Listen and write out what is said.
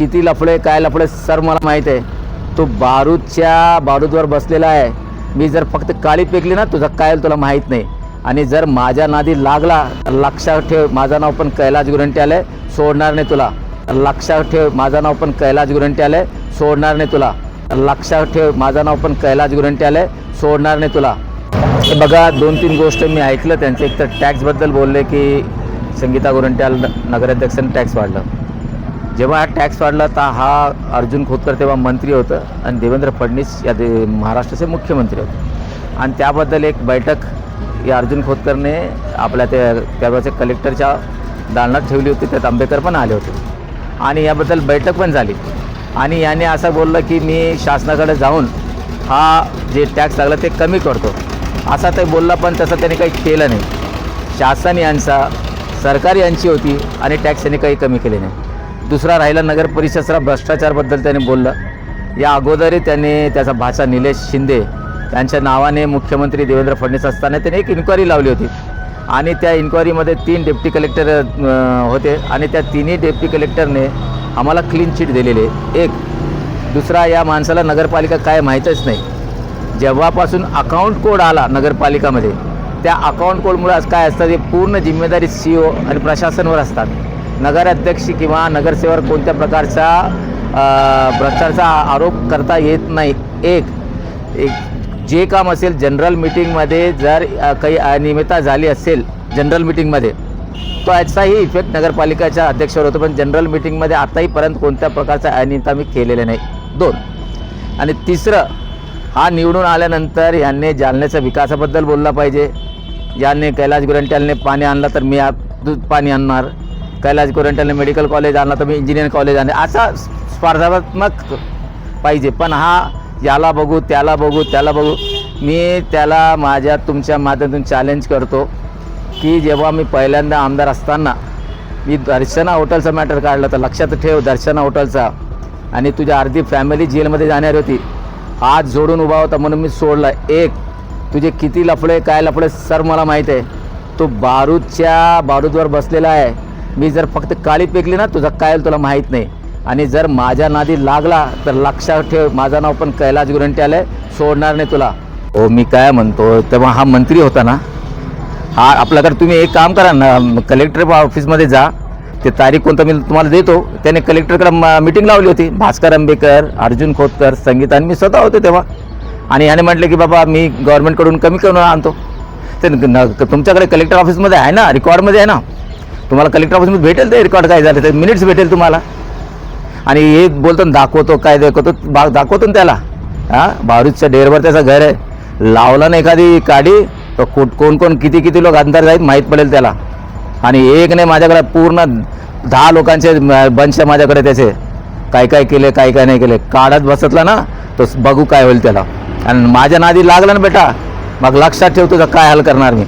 किती लफडे काय लफडे सर मला माहीत आहे. तू बारूदच्या बारूदवर बसलेला आहे. मी जर फक्त काळी पेकली ना तुझं काय तुला माहीत नाही. आणि जर माझ्या नादी लागला तर लक्षात ठेव माझं नाव पण कैलास गुरंटे आलं सोडणार नाही तुला. लक्षात ठेव माझं नाव पण कैलास गुरंटे आलं सोडणार नाही तुला. लक्षात ठेव माझं नाव पण कैलास गुरंटे आलं सोडणार नाही तुला. हे बघा दोन तीन गोष्ट मी ऐकलं त्यांचे. एक तर टॅक्सबद्दल बोलले की संगीता गुरंट्याल नगराध्यक्षांनी टॅक्स वाढलं. जेव्हा हा टॅक्स वाढला तर हा अर्जुन खोतकर तेव्हा मंत्री होतं आणि देवेंद्र फडणवीस या दे महाराष्ट्राचे मुख्यमंत्री होते. आणि त्याबद्दल एक बैठक या अर्जुन खोतकरने आपल्या त्या त्यावेळेच्या कलेक्टरच्या दालनात ठेवली होती त्यात आंबेकर पण आले होते. आणि याबद्दल बैठक पण झाली. आणि याने असं बोललं की मी शासनाकडे जाऊन हा जे टॅक्स लागला ते कमी करतो. असा ते बोलला पण तसं त्याने काही केलं नाही. शासन यांचा सरकार यांची होती आणि टॅक्स यांनी काही कमी केले नाही. दुसरा राहिला नगर परिषदचा भ्रष्टाचारबद्दल त्याने बोललं. या अगोदरही त्याने त्याचा भाचा निलेश शिंदे त्यांच्या नावाने मुख्यमंत्री देवेंद्र फडणवीस असताना त्याने एक इन्क्वायरी लावली होती. आणि त्या इन्क्वायरीमध्ये तीन डेप्टी कलेक्टर होते. आणि त्या तिन्ही डेप्टी कलेक्टरने आम्हाला क्लीन चिट दिलेली. आहे एक दुसरा या माणसाला नगरपालिका काय माहीतच नाही. जेव्हापासून अकाउंट कोड आला नगरपालिकामध्ये त्या अकाउंट कोडमुळे आज काय असतं? ते पूर्ण जिम्मेदारी सी ओ आणि प्रशासनवर असतात. नगराध्यक्ष किंवा नगरसेवक कोणत्या प्रकारचा अ, भ्रष्टाचाराचा आरोप करता येत नाही. एक एक जे काम असेल जनरल मिटिंगमध्ये जर काही अनियमितता झाली असेल जनरल मिटिंगमध्ये तो याचाही इफेक्ट नगरपालिकेच्या अध्यक्षावर होतो. पण जनरल मिटिंगमध्ये आताहीपर्यंत कोणत्या प्रकारचा अनियमितता मी केलेले नाही. दोन आणि तिसरं हा निवडून आल्यानंतर यांनी जालन्याच्या विकासाबद्दल बोलला पाहिजे. यांनी कैलास गुरंट्यालने पाणी आणलं तर मी आप- दूध पाणी आणणार. कैलास गुरंट्यालने मेडिकल कॉलेज आणला तर मी इंजिनिअरिंग कॉलेज आणणार असा स्पर्धात्मक पाहिजे. पण हा याला बघू त्याला बघू त्याला बघू. मी त्याला माझ्या तुमच्या माध्यमातून चॅलेंज करतो की जेव्हा मी पहिल्यांदा आमदार असताना मी दर्शना हॉटेलचा मॅटर काढला तर लक्षात ठेव दर्शना हॉटेलचा आणि तुझ्या अर्धी फॅमिली जेलमध्ये जाणार होती. हात जोडून उभा होता म्हणून मी सोडला. एक तुझे किती लफडे काय लफडे सर मला माहीत आहे. तू बारूदच्या बारूदवर बसलेला आहे. मी जर फक्त काळी पेकली ना तुझा काय तुला माहीत नाही. आणि जर माझ्या नादी लागला तर लक्षात ठेव माझं नाव पण कैलास गुरंटे आलं सोडणार नाही तुला. हो मी काय म्हणतो तेव्हा हा मंत्री होता ना हा आपल्याकडे तुम्ही एक काम करा ना कलेक्टर ऑफिसमध्ये जा ते तारीख कोणतं मी तुम्हाला देतो. त्याने कलेक्टरकडे मिटिंग लावली होती भास्कर आंबेकर अर्जुन खोतकर संगीता आणि मी स्वतः होते तेव्हा. आणि याने म्हटलं की बाबा मी गव्हर्नमेंटकडून कमी करून आणतो. ते न- तुमच्याकडे कलेक्टर ऑफिसमध्ये आहे ना रेकॉर्डमध्ये आहे ना? तुम्हाला कलेक्टर ऑफिसमध्ये भेटेल ते रेकॉर्ड काय झालं ते मिनिट्स भेटेल तुम्हाला. आणि हे बोलतो दाखवतो काय दाखवतो बा दाखवतो ना त्याला. हां? बारूदच्या डेअरवर त्याचं घर आहे. लावला ना एखादी काडी तर कोण कोण कोण किती किती लोक अंतर जाईल माहीत पडेल त्याला. आणि एक नाही माझ्याकडे पूर्ण दहा लोकांचे बंच आहे माझ्याकडे त्याचे. काय काय केले काय काय नाही केले. काढत बसतला ना तो बघू काय होईल त्याला. आणि माझ्या नादी लागला ना बेटा. मग लक्षात ठेव तुझं काय हाल करणार मी.